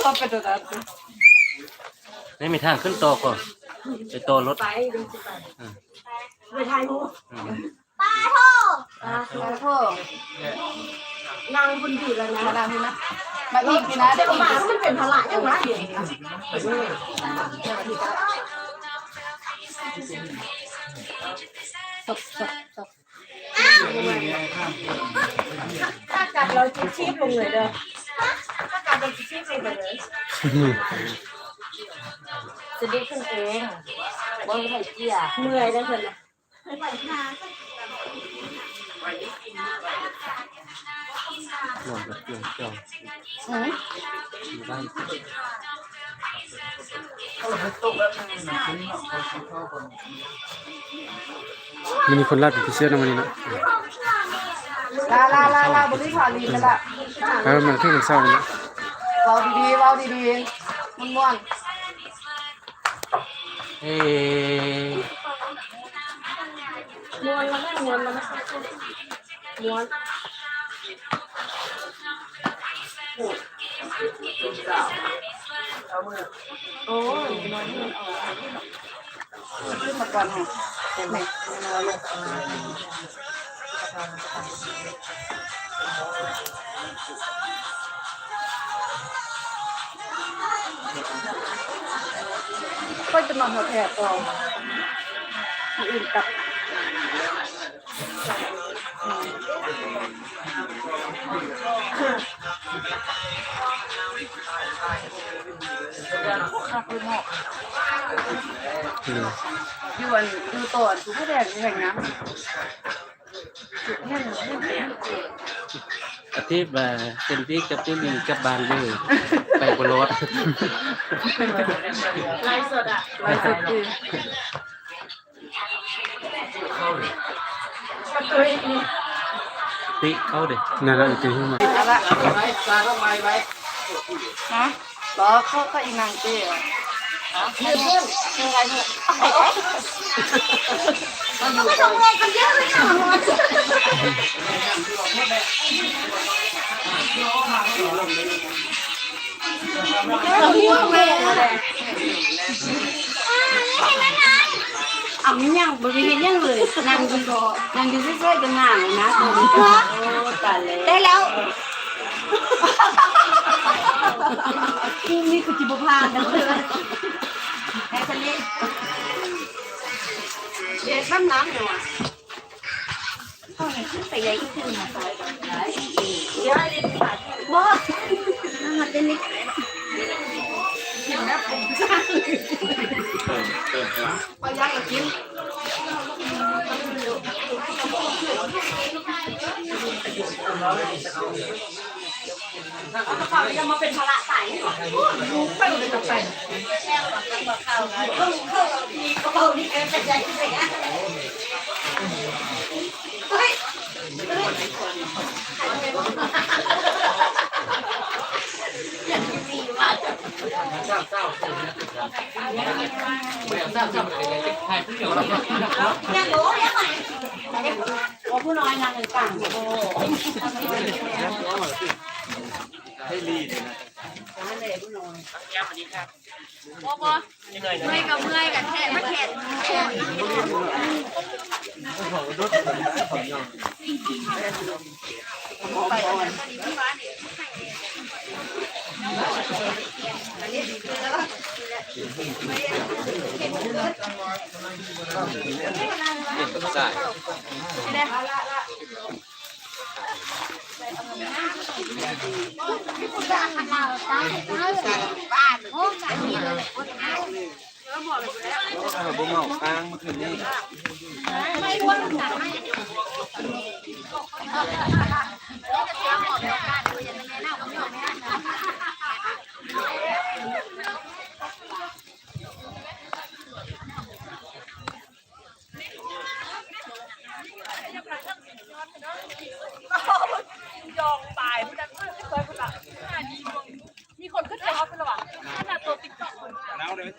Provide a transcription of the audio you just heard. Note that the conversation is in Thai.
เราไปตัวนั้นนี่มีทางขึ้นโตอก่อนไปโตอรถไปดูสิไปอืมไปถ่ายรูปอืมอ่าขอโทษนางคนผิดแล้วนะนางนะมาอีกนะเดี๋ยวมามันเป็นพลังอย่างไรศพศพศพถ้ากัดเราจะชีพลงเลยเด้อถ้ากัด จะชีพลงเลยจะดีขึ้นเองบ่มีใครเกี่ยเมื่อยได้คนละนอนกับเกี่ยวเกี่ยวอืมอยู่บ้านมันมีคนรัดเป็นพิเศษนะมันนี่นะลาลาลาลาบริขารลีนละแล้วมันคือมันเศร้าเลยนะ เบาดีๆเบาดีๆมันม่วนเอ้ยม้วนแล้วแม่ม้วนแล้วแม่มวนโอ้ยม้วนมันออกขึ้นมาก่อนค่ะเห็นไหมม้วนเลย ก็จะนอนหัวแถบก่อนอื่นกับอืมอยู่อันอยู่ตัวอันผู้แดงแห่งน้ำเห็นเห็นเห็นอาทิตย์เต็มที่กับที่มีกับบานเลย ไปบนรถไลฟ์สดอะไลฟ์สดคือประตูนี่ติเข้าเด็กนั่นแหละอีกทีขึ้นมาเอาละฮะรอเข้าเข้าอีกนางเตี้ยเพื่อนเพื่อนยังไงเนี่ยไม่ทำงานกันเยอะเลยค่ะ เราเที่ยวแม่เลยอะมันยังบริเวณยังเลยนั่งดูนั่งดูซื่อๆกันหนาเลยนะโอ้ตายเลยได้แล้วนี่นี่คือจิบพานนะเพื่อนไอ้คนเด็กน้ำน้ำอยู่อะ เข้าไหนขึ้นไปใหญ่ขึ้นมาใส่เดี๋ยวให้เด็กขาดบ่น่าจะนิดเห็นแล้วผมจ้างไปย่างกับกินเขาจะมาเป็นภาระใส่ไปเลยจะไปเข้าเข้าเข้าทีก็เข้านี่เป็นใจที่หนเฮ้ย ยังรู้ยังไงโอ้ผู้น้อยนางเงินกลางโอ้ให้รีดเมื่อยกับเมื่อยกันแท้มาแขนเก็บตัวใส่บ้านโอ้กัน นี่บ่เมาค้างเมื่อคืนนี้ ไม่รู้ว่าสั่งให้แล้วจะเตรียมของแล้วกันเดี๋ยวจะแม่เน่าก็ไม่ออกไม่ได้ มีคนขึ้นไปออฟเป็นระหว่างขนาดตัวติ๊กต็อกคนน้า เลย